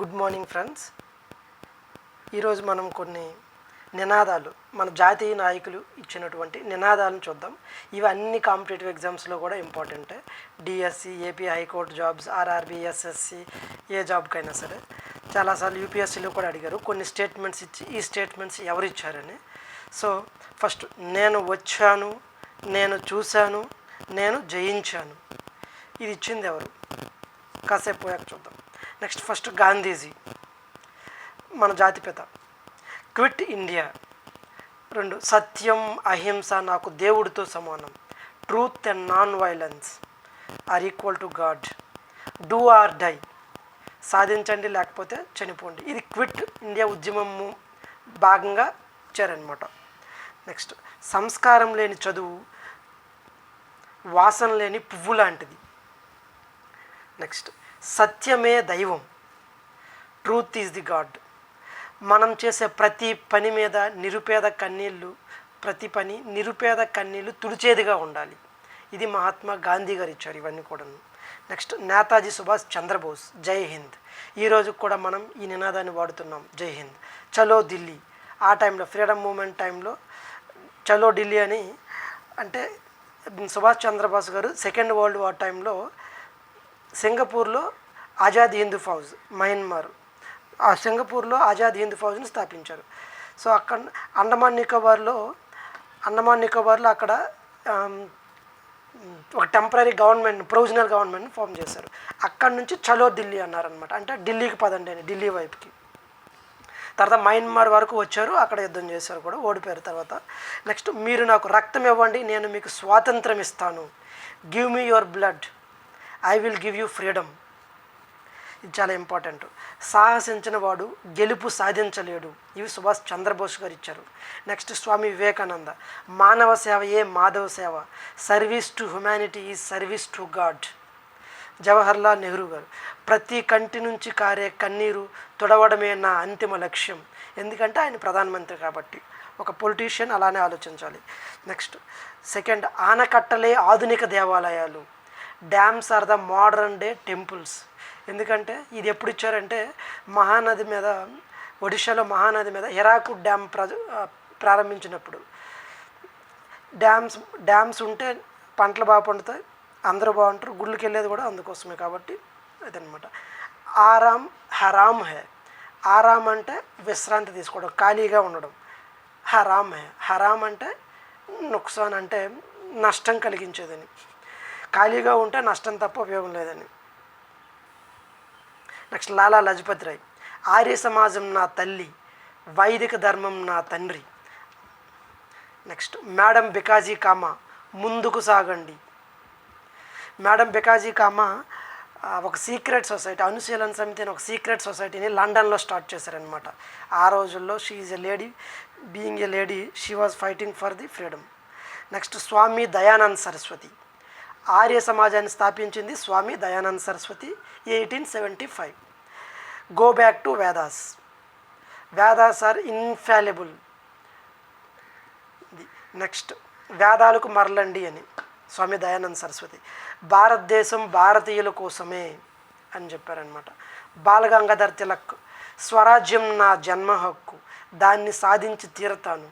Good morning friends. ఈరోజు మనం కొన్ని నినాదాలు మన జాతీయ నాయకులు ఇచ్చినటువంటి నినాదాలను చూద్దాం. ఇవి అన్ని కాంపిటేటివ్ ఎగ్జామ్స్లో కూడా ఇంపార్టెంటే. DSC AP high court jobs RRB SSC ఏ జాబ్కైనా సరే. చాలాసార్లు యూపీఎస్సీలో కూడా అడిగారు కొన్ని స్టేట్మెంట్స్ ఇచ్చి ఈ స్టేట్మెంట్స్ ఎవరు ఇచ్చారని. సో ఫస్ట్ నేను వచ్చాను నేను చూశాను నేను జయించాను. ఇది ఇచ్చింది ఎవరు? కాసేపు పోయాక చూద్దాం. Next first Gandhiji. మన జాతిపిత క్విట్ ఇండియా. రెండు సత్యం అహింస నాకు దేవుడితో సమానం. Truth and non violence are equal to God. Do or die. సాధించండి లేకపోతే చనిపోండి. ఇది క్విట్ ఇండియా ఉద్యమము భాగంగా ఇచ్చారనమాట నెక్స్ట్ సంస్కారం లేని చదువు వాసన లేని పువ్వు లాంటిది. నెక్స్ట్ సత్యమే దైవం. ట్రూత్ ఈజ్ ది గాడ్ మనం చేసే ప్రతి పని మీద నిరుపేద కన్నీళ్ళు ప్రతి పని నిరుపేద కన్నీళ్ళు తుడిచేదిగా ఉండాలి. ఇది మహాత్మా గాంధీ గారు ఇచ్చారు ఇవన్నీ కూడా నెక్స్ట్ నేతాజీ సుభాష్ చంద్రబోస్ జై హింద్. ఈరోజు కూడా మనం ఈ నినాదాన్ని వాడుతున్నాం జై హింద్. చలో ఢిల్లీ. ఆ టైంలో ఫ్రీడమ్ మూమెంట్ టైంలో చలో ఢిల్లీ అని అంటే సుభాష్ చంద్రబోస్ గారు సెకండ్ వరల్డ్ వార్ టైంలో సింగపూర్లో ఆజాద్ హింద్ ఫౌజ్ మయన్మార్. ఆ సింగపూర్లో ఆజాద్ హింద్ ఫౌజ్ని స్థాపించారు. సో అక్కడ అండమాన్ నికోబార్లో అండమాన్ నికోబార్లో అక్కడ ఒక టెంపరీ గవర్నమెంట్ ప్రొవిజనల్ గవర్నమెంట్ని ఫామ్ చేశారు. అక్కడ నుంచి చలో ఢిల్లీ అన్నారనమాట అంటే ఢిల్లీకి పదండి అని ఢిల్లీ వైపుకి. తర్వాత మయన్మార్ వరకు వచ్చారు అక్కడ యుద్ధం చేశారు కూడా ఓడిపోయారు తర్వాత. నెక్స్ట్ మీరు నాకు రక్తం ఇవ్వండి నేను మీకు స్వాతంత్రం ఇస్తాను. Give me your blood I will give you freedom ఇది చాలా ఇంపార్టెంట్ సాహసించిన వాడు గెలుపు సాధించలేడు. ఇవి సుభాష్ చంద్రబోస్ గారు ఇచ్చారు. నెక్స్ట్ స్వామి వివేకానంద. మానవ సేవయే మాధవ సేవ? Service to humanity is service to God Jawaharlal Nehru garu. ప్రతి కంటి నుంచి కారే కన్నీరు తుడవడమే నా అంతిమ లక్ష్యం. ఎందుకంటే ఆయన ప్రధానమంత్రి కాబట్టి. ఒక పొలిటీషియన్ అలానే ఆలోచించాలి. నెక్స్ట్ సెకండ్ ఆనకట్టలే ఆధునిక దేవాలయాలు. Dams are the modern day temples ఎందుకంటే ఇది ఎప్పుడు ఇచ్చారంటే మహానది మీద ఒడిశాలో మహానది మీద హెరాకు డ్యామ్ ప్ర ప్రారంభించినప్పుడు. డ్యామ్స్ డ్యామ్స్ ఉంటే పంటలు బాగా పండుతాయి అందరూ బాగుంటారు గుళ్ళకి వెళ్ళేది కూడా అందుకోసమే కాబట్టి అదనమాట. ఆరామ్ హరామ్ హే. ఆరామ్ అంటే విశ్రాంతి తీసుకోవడం ఖాళీగా ఉండడం. హరామ్ హే. హరామ్ అంటే నుక్సాన్ అంటే నష్టం కలిగించేదని. ఖాళీగా ఉంటే నష్టం తప్ప ఉపయోగం లేదని నెక్స్ట్ లాలా లజపతి రాయ్ ఆర్య సమాజం నా తల్లి వైదిక ధర్మం నా తండ్రి. నెక్స్ట్ మేడం బికాజీ కామ ముందుకు సాగండి. మేడం బికాజీ కామ ఒక సీక్రెట్ సొసైటీ అనుశీలన సమితి అని ఒక సీక్రెట్ సొసైటీని లండన్లో స్టార్ట్ చేశారనమాట ఆ రోజుల్లో she is a lady being a lady she was fighting for the freedom next Swami Dayanand Saraswati Arya సమాజాన్ని స్థాపించింది Swami Dayanand Saraswati eighteen seventy five go back to Vedas Vedas are infallible next వేదాలకు మరలండి అని. స్వామి దయానంద్ సరస్వతి. భారతదేశం భారతీయుల కోసమే అని చెప్పారనమాట బాలగంగాధర్ తిలక్ స్వరాజ్యం నా జన్మ హక్కు దాన్ని సాధించి తీరతాను.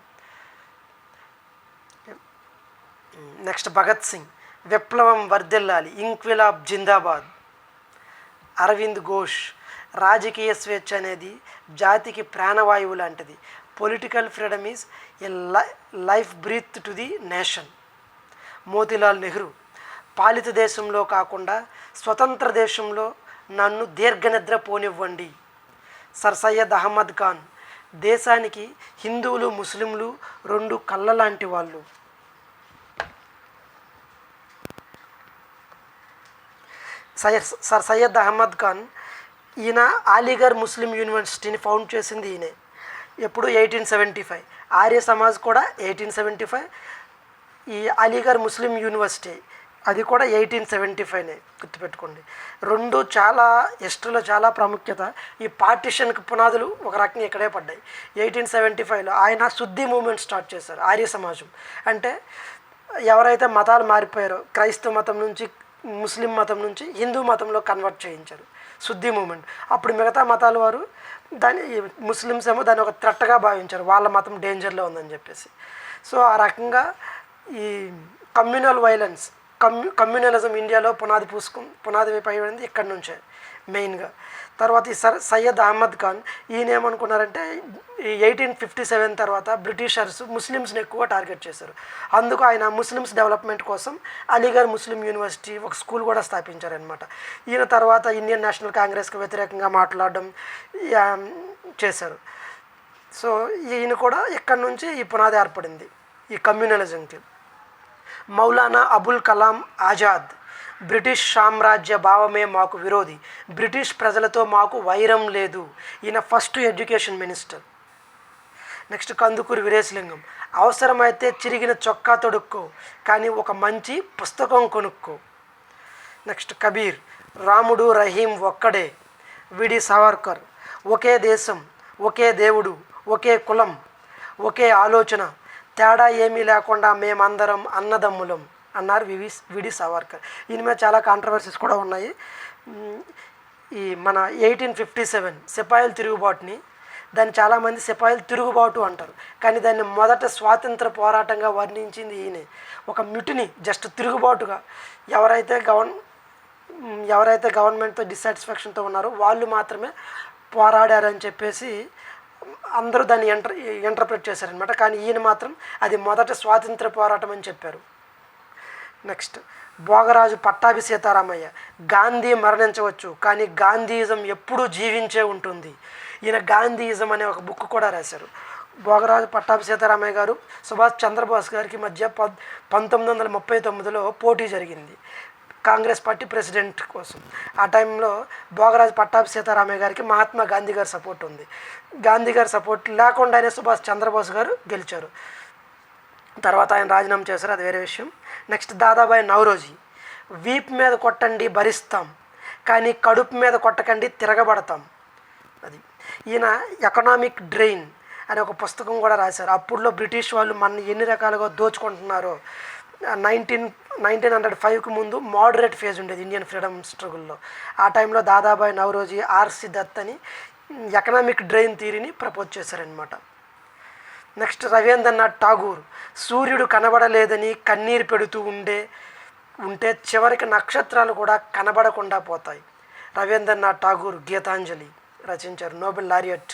నెక్స్ట్ భగత్ సింగ్. విప్లవం వర్ధిల్లాలి. ఇంక్విలాబ్ జిందాబాద్. అరవింద్ ఘోష్ రాజకీయ స్వేచ్ఛ అనేది జాతికి ప్రాణవాయువు లాంటిది. Political freedom is a life breath to the nation Motilal Nehru పాలిత దేశంలో కాకుండా స్వతంత్ర దేశంలో నన్ను దీర్ఘనిద్ర పోనివ్వండి. సర్ సయ్యద్ అహ్మద్ ఖాన్ దేశానికి హిందువులు ముస్లింలు రెండు కళ్ళ లాంటి వాళ్ళు. సయ్యద్ సర్ సయ్యద్ అహ్మద్ ఖాన్ ఈయన అలీగర్ ముస్లిం యూనివర్సిటీని ఫౌండ్ చేసింది ఈయనే. ఎప్పుడు eighteen seventy five. Arya Samaj కూడా ఎయిటీన్ సెవెంటీ ఫైవ్. ఈ అలీగర్ ముస్లిం యూనివర్సిటీ అది కూడా ఎయిటీన్ సెవెంటీ ఫైవ్నే గుర్తుపెట్టుకోండి. రెండు చాలా హిస్టరీలో చాలా ప్రాముఖ్యత. ఈ పార్టిషన్కి పునాదులు ఒక రకంగా ఇక్కడే పడ్డాయి. ఎయిటీన్ సెవెంటీ ఫైవ్లో ఆయన శుద్ధి మూమెంట్ స్టార్ట్ చేశారు ఆర్య సమాజం. అంటే ఎవరైతే మతాలు మారిపోయారో క్రైస్తవ మతం నుంచి ముస్లిం మతం నుంచి హిందూ మతంలో కన్వర్ట్ చేయించారు. శుద్ధి మూమెంట్ అప్పుడు మిగతా మతాల వారు దాన్ని ముస్లిమ్స్ ఏమో దాన్ని ఒక త్రట్టగా భావించారు. వాళ్ళ మతం డేంజర్లో ఉందని చెప్పేసి. సో ఆ రకంగా ఈ కమ్యూనల్ వైలెన్స్ కమ్యూ కమ్యూనలిజం ఇండియాలో పునాది పూసుకు పునాది పైబడింది ఇక్కడి నుంచే. మెయిన్గా. తర్వాత ఈ సర్ సయ్యద్ అహ్మద్ ఖాన్ ఈయన ఏమనుకున్నారంటే ఈ ఎయిటీన్ ఫిఫ్టీ సెవెన్ తర్వాత బ్రిటిషర్స్ ముస్లిమ్స్ని ఎక్కువ టార్గెట్ చేశారు. అందుకు ఆయన ముస్లిమ్స్ డెవలప్మెంట్ కోసం అలీగఢ్ ముస్లిం యూనివర్సిటీ ఒక స్కూల్ కూడా స్థాపించారనమాట ఈయన తర్వాత ఇండియన్ నేషనల్ కాంగ్రెస్కి వ్యతిరేకంగా మాట్లాడడం యా, చేశారు. సో ఈయన కూడా ఇక్కడ నుంచి ఈ పునాది ఏర్పడింది? ఈ కమ్యూనలిజంకి. మౌలానా అబుల్ కలాం ఆజాద్. బ్రిటిష్ సామ్రాజ్య భావమే మాకు విరోధి. బ్రిటిష్ ప్రజలతో మాకు వైరం లేదు. ఈయన first education minister. Next Kandukuri Veeresalingam. అవసరమైతే చిరిగిన చొక్కా తొడుక్కో కానీ ఒక మంచి పుస్తకం కొనుక్కో. నెక్స్ట్ కబీర్. రాముడు రహీం ఒక్కడే. విడి సావర్కర్. ఒకే దేశం ఒకే దేవుడు ఒకే కులం ఒకే ఆలోచన. తేడా ఏమీ లేకుండా మేమందరం అన్నదమ్ములం. అన్నారు వివి విడి సావర్కర్. ఈయన మీద చాలా కాంట్రవర్సీస్ కూడా ఉన్నాయి. ఈ మన ఎయిటీన్ ఫిఫ్టీ సెవెన్ సిపాయిల తిరుగుబాటుని దాన్ని చాలామంది సిపాయిలు తిరుగుబాటు అంటారు. కానీ దాన్ని మొదట స్వాతంత్ర పోరాటంగా వర్ణించింది ఈయనే. ఒక మ్యుటిని జస్ట్ తిరుగుబాటుగా. ఎవరైతే గవర్న ఎవరైతే గవర్నమెంట్తో డిస్సాటిస్ఫాక్షన్తో ఉన్నారో వాళ్ళు మాత్రమే పోరాడారని చెప్పేసి అందరూ దాన్ని ఎంటర్ ఇంటర్ప్రిట్ చేశారనమాట కానీ ఈయన మాత్రం అది మొదట స్వాతంత్ర పోరాటం అని చెప్పారు. నెక్స్ట్ భోగరాజు పట్టాభి సీతారామయ్య. గాంధీ మరణించవచ్చు కానీ గాంధీయిజం ఎప్పుడూ జీవించే ఉంటుంది. ఈయన గాంధీయిజం అనే ఒక బుక్ కూడా రాశారు. భోగరాజు పట్టాభి సీతారామయ్య గారు సుభాష్ చంద్రబోస్ గారికి మధ్య పద్ పంతొమ్మిది వందల ముప్పై తొమ్మిదిలో పోటీ జరిగింది. కాంగ్రెస్ పార్టీ ప్రెసిడెంట్ కోసం. ఆ టైంలో భోగరాజు పట్టాభి సీతారామయ్య గారికి మహాత్మా గాంధీ గారి సపోర్ట్ ఉంది. గాంధీ గారి సపోర్ట్ లేకుండానే సుభాష్ చంద్రబోస్ గారు గెలిచారు. తర్వాత ఆయన రాజీనామా చేశారు అది వేరే విషయం. నెక్స్ట్ దాదాబాయి నవరోజీ. వీప్ మీద కొట్టండి భరిస్తాం. కానీ కడుపు మీద కొట్టకండి తిరగబడతాం. అది ఈయన ఎకనామిక్ డ్రెయిన్ అనే ఒక పుస్తకం కూడా రాశారు. అప్పుడులో బ్రిటిష్ వాళ్ళు మన ఎన్ని రకాలుగా దోచుకుంటున్నారో నైన్టీన్ నైన్టీన్ హండ్రెడ్ ఫైవ్కి ముందు మోడరేట్ ఫేజ్ ఉండేది ఇండియన్ ఫ్రీడమ్ స్ట్రగుల్లో. ఆ టైంలో దాదాబాయి నవరోజీ ఆర్సి దత్ అని ఎకనామిక్ డ్రెయిన్ థీరీని ప్రపోజ్ చేశారనమాట నెక్స్ట్ రవీంద్రనాథ్ ఠాగూర్. సూర్యుడు కనబడలేదని కన్నీరు పెడుతూ ఉండే ఉంటే చివరికి నక్షత్రాలు కూడా కనబడకుండా పోతాయి. రవీంద్రనాథ్ ఠాగూర్ గీతాంజలి రచించారు నోబెల్ లారియట్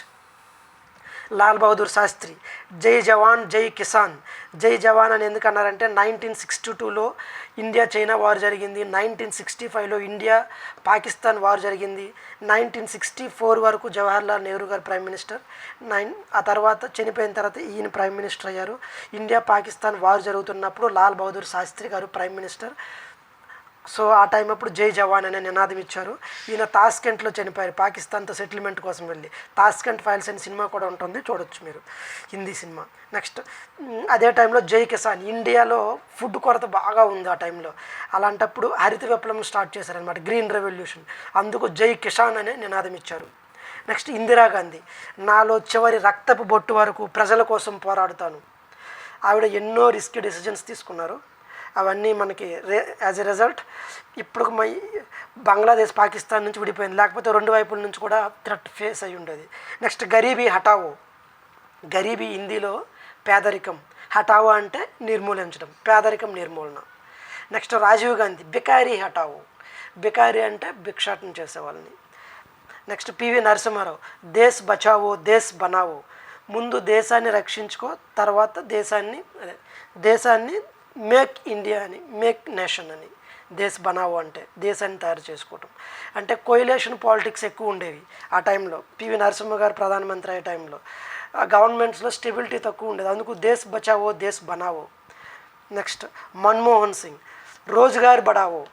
లాల్ బహదూర్ శాస్త్రి జై జవాన్ జై కిసాన్. జై జవాన్ అని ఎందుకు అన్నారంటే నైన్టీన్ సిక్స్టీ టూలో ఇండియా చైనా వార్ జరిగింది. నైన్టీన్ సిక్స్టీ ఫైవ్లో ఇండియా పాకిస్తాన్ వార్ జరిగింది. నైన్టీన్ సిక్స్టీ ఫోర్ వరకు జవహర్లాల్ నెహ్రూ గారు ప్రైమ్ మినిస్టర్. నైన్ ఆ తర్వాత చనిపోయిన తర్వాత ఈయన ప్రైమ్ మినిస్టర్ అయ్యారు. ఇండియా పాకిస్తాన్ వార్ జరుగుతున్నప్పుడు Lal Bahadur Shastri garu prime minister. So ఆ టైం అప్పుడు జై జవాన్ అనే నినాదం ఇచ్చారు. ఈయన తాస్కెంట్లో చనిపోయారు. పాకిస్తాన్తో సెటిల్మెంట్ కోసం వెళ్ళి. తాస్కెంట్ ఫైల్స్ అనే సినిమా కూడా ఉంటుంది. చూడొచ్చు మీరు. హిందీ సినిమా. నెక్స్ట్ అదే టైంలో జై కిసాన్. ఇండియాలో ఫుడ్ కొరత బాగా ఉంది ఆ టైంలో అలాంటప్పుడు హరిత విప్లవం స్టార్ట్ చేశారనమాట గ్రీన్ రెవల్యూషన్ అందుకు జై కిసాన్ అనే నినాదం ఇచ్చారు. నెక్స్ట్ ఇందిరాగాంధీ నాలో చివరి రక్తపు బొట్టు వరకు ప్రజల కోసం పోరాడుతాను. ఆవిడ ఎన్నో రిస్క్ డెసిజన్స్ తీసుకున్నారు. అవన్నీ మనకి రే యాజ్ ఎ రిజల్ట్ ఇప్పుడు మై బంగ్లాదేశ్ పాకిస్తాన్ నుంచి విడిపోయింది. లేకపోతే రెండు వైపుల నుంచి కూడా థ్రెట్ ఫేస్ అయి ఉండేది. నెక్స్ట్ గరీబీ హటావో గరీబీ హిందీలో పేదరికం. హటావో అంటే నిర్మూలించడం. పేదరికం నిర్మూలన. నెక్స్ట్ రాజీవ్ గాంధీ. బికారీ హటావో బికారీ అంటే భిక్షాటన చేసేవాళ్ళని. Next PV Narasimha Rao. దేశ్ బచావో దేశ్ బనావో. ముందు దేశాన్ని రక్షించుకో తర్వాత దేశాన్ని దేశాన్ని మేక్ ఇండియా అని మేక్ నేషన్ అని దేశ్ బనావో అంటే దేశాన్ని తయారు చేసుకోవటం. అంటే కోయిలేషన్ పాలిటిక్స్ ఎక్కువ ఉండేవి ఆ టైంలో. పివి నరసింహ గారు ప్రధానమంత్రి అయ్యే టైంలో. ఆ గవర్నమెంట్స్లో స్టెబిలిటీ తక్కువ ఉండేది. అందుకు దేశ్ బచావో దేశ్ బనావో. నెక్స్ట్ మన్మోహన్ సింగ్ రోజ్గార్ బడావో.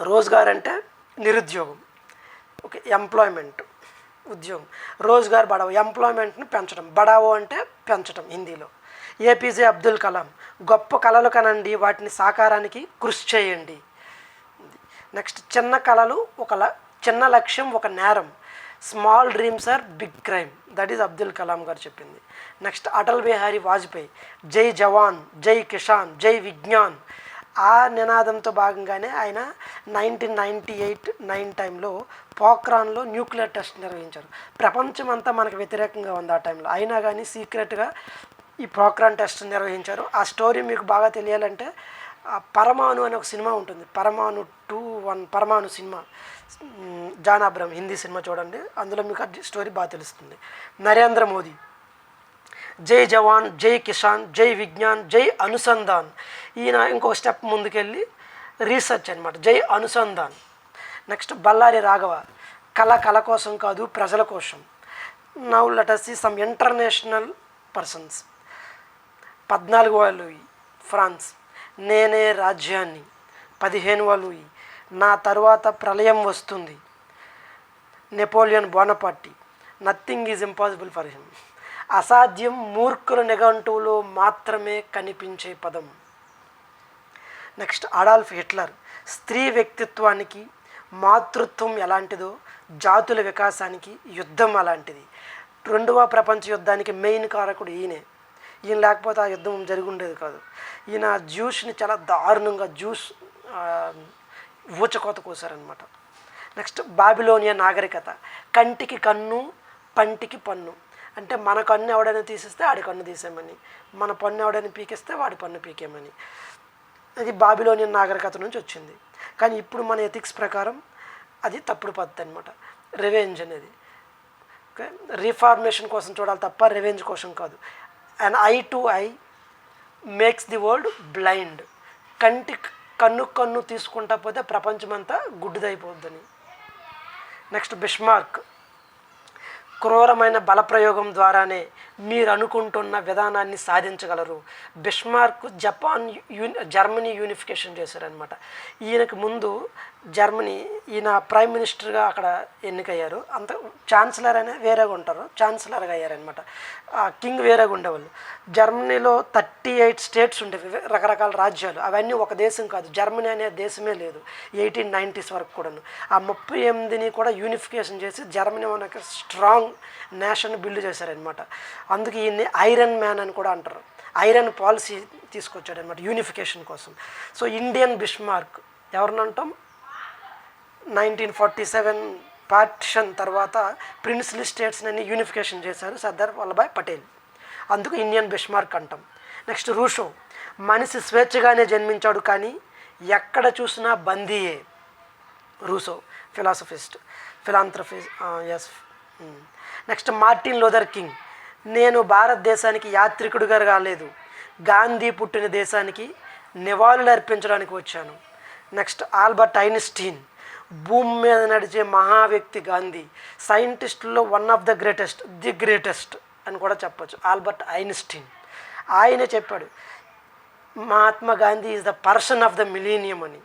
రోజ్గార్ అంటే నిరుద్యోగం. ఓకే ఎంప్లాయ్మెంట్ ఉద్యోగం. రోజ్గార్ బడావో ఎంప్లాయ్మెంట్ని పెంచడం బడావో అంటే పెంచడం హిందీలో. ఏపీజే అబ్దుల్ కలాం గొప్ప కళలు కనండి వాటిని సాకారానికి కృషి చేయండి. నెక్స్ట్ చిన్న కళలు ఒక ల చిన్న లక్ష్యం ఒక నేరం. Small dreams are big crime that is Abdul Kalam గారు చెప్పింది. నెక్స్ట్ అటల్ బిహారీ వాజ్పేయి జై జవాన్ జై కిషాన్ జై విజ్ఞాన్. ఆ నినాదంతో భాగంగానే ఆయన నైన్టీన్ నైంటీ ఎయిట్ నైన్ టైంలో పోక్రాన్లో న్యూక్లియర్ టెస్ట్ నిర్వహించారు. ప్రపంచం అంతా మనకు వ్యతిరేకంగా ఉంది ఆ టైంలో. అయినా కానీ సీక్రెట్గా ఈ ప్రోక్రాన్ టెస్ట్ నిర్వహించారు. ఆ స్టోరీ మీకు బాగా తెలియాలంటే పరమాణు అనే ఒక సినిమా ఉంటుంది. పరమాణు టూ వన్ పరమాణు cinema. John Abraham Hindi cinema చూడండి. అందులో మీకు ఆ స్టోరీ బాగా తెలుస్తుంది. నరేంద్ర మోదీ. జై జవాన్ జై కిసాన్ జై విజ్ఞాన్ జై అనుసంధాన్. ఈయన ఇంకో స్టెప్ ముందుకెళ్ళి రీసెర్చ్ అనమాట జై అనుసంధాన్. నెక్స్ట్ బళ్ళారి రాఘవ. కళ కళ కోసం కాదు ప్రజల కోసం. Now let's some international persons. పద్నాలుగు వాళ్ళు ఫ్రాన్స్. నేనే రాజ్యాన్ని. పదిహేను వాళ్ళు నా తరువాత ప్రళయం వస్తుంది. Napoleon Bonaparte. Nothing is impossible for him. అసాధ్యం మూర్ఖుల నిఘంటువులో మాత్రమే కనిపించే పదం. Next Adolf Hitler. స్త్రీ వ్యక్తిత్వానికి మాతృత్వం ఎలాంటిదో జాతుల వికాసానికి యుద్ధం అలాంటిది. రెండవ ప్రపంచ యుద్ధానికి మెయిన్ కారకుడు ఈయనే. ఈయన లేకపోతే ఆ యుద్ధం జరిగి ఉండేది కాదు. ఈయన జ్యూస్ని చాలా దారుణంగా జ్యూస్ ఊచకోత కోసారనమాట నెక్స్ట్ బాబిలోనియా నాగరికత. కంటికి కన్ను పంటికి పన్ను. అంటే మన కన్ను ఎవడైనా తీసిస్తే ఆడి కన్ను తీసేయమని. మన పన్ను ఎవడైనా పీకిస్తే వాడి పన్ను పీకేమని అది బాబిలోనియన్ నాగరికత నుంచి వచ్చింది. కానీ ఇప్పుడు మన ఎథిక్స్ ప్రకారం అది తప్పుడు పద్ధతి అనమాట రివెంజ్ అనేది. ఓకే? రీఫార్మేషన్ కోసం చూడాలి తప్ప రివెంజ్ కోసం కాదు. And eye to eye makes the world blind కంటి కన్ను కన్ను తీసుకుంటా పోతే ప్రపంచమంతా గుడ్డిదైపోద్దని. నెక్స్ట్ బిష్మార్క్ క్రూరమైన బలప్రయోగం ద్వారానే మీరు అనుకుంటున్న విధానాన్ని సాధించగలరు. బిష్మార్క్ జపాన్ యూని జర్మనీ యూనిఫికేషన్ చేశారనమాట ఈయనకు ముందు జర్మనీ ఈయన ప్రైమ్ మినిస్టర్గా అక్కడ ఎన్నికయ్యారు. అంత ఛాన్సలర్ అనే వేరేగా ఉంటారు. ఛాన్సలర్గా అయ్యారనమాట కింగ్ వేరేగా ఉండేవాళ్ళు. జర్మనీలో థర్టీ ఎయిట్ స్టేట్స్ ఉండేవి. రకరకాల రాజ్యాలు. అవన్నీ ఒక దేశం కాదు. జర్మనీ అనే దేశమే లేదు. ఎయిటీన్ నైంటీస్ వరకు కూడాను. ఆ ముప్పై ఎనిమిదిని కూడా యూనిఫికేషన్ చేసి జర్మనీ మనకి స్ట్రాంగ్ నేషన్ బిల్డ్ చేశారనమాట అందుకే ఈయన్ని ఐరన్ మ్యాన్ అని కూడా అంటారు. ఐరన్ పాలసీ తీసుకొచ్చాడు అనమాట యూనిఫికేషన్ కోసం. So Indian Bismarck. ఎవరినంటాం nineteen forty seven partition తర్వాత ప్రిన్స్లీ స్టేట్స్ని అన్ని యూనిఫికేషన్ చేశారు సర్దార్ వల్లభాయ్ పటేల్. అందుకు ఇండియన్ బెష్మార్క్ అంటాం. నెక్స్ట్ రూషో మనిషి స్వేచ్ఛగానే జన్మించాడు కానీ ఎక్కడ చూసినా బందీయే. రూసో ఫిలాసఫిస్ట్ ఫిలాంథ్రఫిస్ట్ ఎస్ నెక్స్ట్ మార్టిన్ లోదర్ కింగ్ నేను భారతదేశానికి యాత్రికుడుగా రాలేదు. గాంధీ పుట్టిన దేశానికి నివాళులు అర్పించడానికి వచ్చాను. నెక్స్ట్ ఆల్బర్ట్ ఐన్స్టీన్ భూమి మీద నడిచే మహా వ్యక్తి Gandhi సైంటిస్టుల్లో one of the greatest the greatest అని కూడా చెప్పొచ్చు. Albert Einstein. ఆయనే చెప్పాడు Mahatma Gandhi is the person of the millennium అని.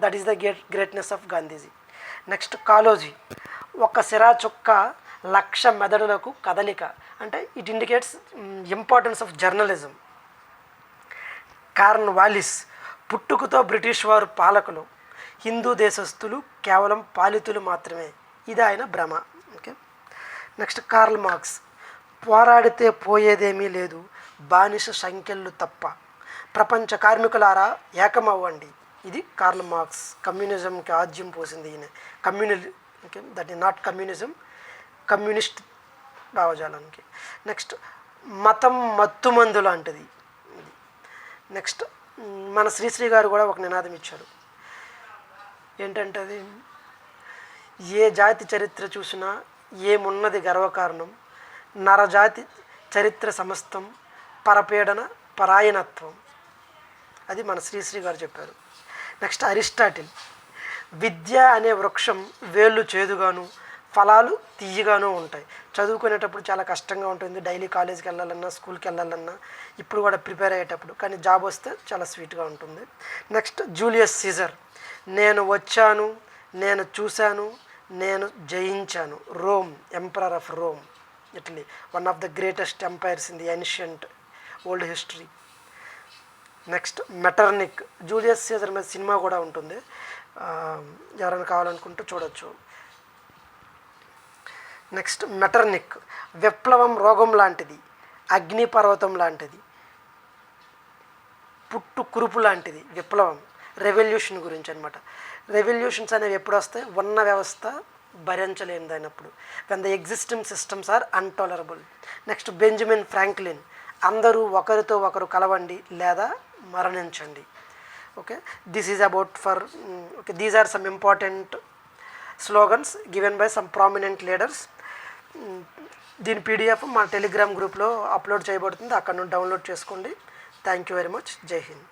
That is the great greatness of Gandhiji next Kaloji ఒక సిరా చుక్క లక్ష మెదడులకు కదలిక. అంటే it indicates importance of journalism Cornwallis పుట్టుకతో బ్రిటిష్ వారు పాలకులు. హిందూ దేశస్థులు కేవలం పాలితులు మాత్రమే. ఇది ఆయన భ్రమ. ఓకే? Next Karl Marx. పోరాడితే పోయేదేమీ లేదు. బానిస సంఖ్యలు తప్ప. ప్రపంచ కార్మికులారా ఏకమవ్వండి. ఇది కార్ల్ మార్క్స్. కమ్యూనిజంకి ఆజ్యం పోసింది ఈయన. Communal okay? That is not communism. Communist భావజాలానికి. Next మతం మత్తుమందు లాంటిది. ఇది. నెక్స్ట్ మన శ్రీశ్రీ గారు కూడా ఒక నినాదం ఇచ్చారు. ఏంటంటే అది ఏ జాతి చరిత్ర చూసినా ఏమున్నది గర్వకారణం? నరజాతి చరిత్ర సమస్తం పరపీడన పరాయణత్వం. అది మన శ్రీశ్రీ గారు చెప్పారు. Next Aristotle. విద్య అనే వృక్షం వేళ్ళు చేదుగాను ఫలాలు తీయగానూ ఉంటాయి. చదువుకునేటప్పుడు చాలా కష్టంగా ఉంటుంది. డైలీ కాలేజ్కి వెళ్ళాలన్నా స్కూల్కి వెళ్ళాలన్నా ఇప్పుడు కూడా ప్రిపేర్ అయ్యేటప్పుడు. కానీ జాబ్ వస్తే చాలా స్వీట్గా ఉంటుంది. Next Julius Caesar. నేను వచ్చాను నేను చూశాను నేను జయించాను. Rome emperor of Rome Italy. One of the greatest empires in the ancient old history next Metternich Julius Caesar మీద సినిమా కూడా ఉంటుంది. ఎవరైనా కావాలనుకుంటే చూడొచ్చు. నెక్స్ట్ మెటర్నిక్ విప్లవం రోగం లాంటిది అగ్నిపర్వతం లాంటిది పుట్టు కురుపు లాంటిది విప్లవం. రెవల్యూషన్ గురించి అనమాట రెవల్యూషన్స్ అనేవి ఎప్పుడు వస్తాయి? ఉన్న వ్యవస్థ భరించలేనిదైనప్పుడు. When the existing systems are untolerable next Benjamin Franklin అందరూ ఒకరితో ఒకరు కలవండి లేదా మరణించండి. Okay this is about for okay these are some important slogans given by some prominent leaders దీని పీడిఎఫ్ మా టెలిగ్రామ్ గ్రూప్లో అప్లోడ్ చేయబడుతుంది. అక్కడ నుండి డౌన్లోడ్ చేసుకోండి. థ్యాంక్ యూ వెరీ మచ్ జై హింద్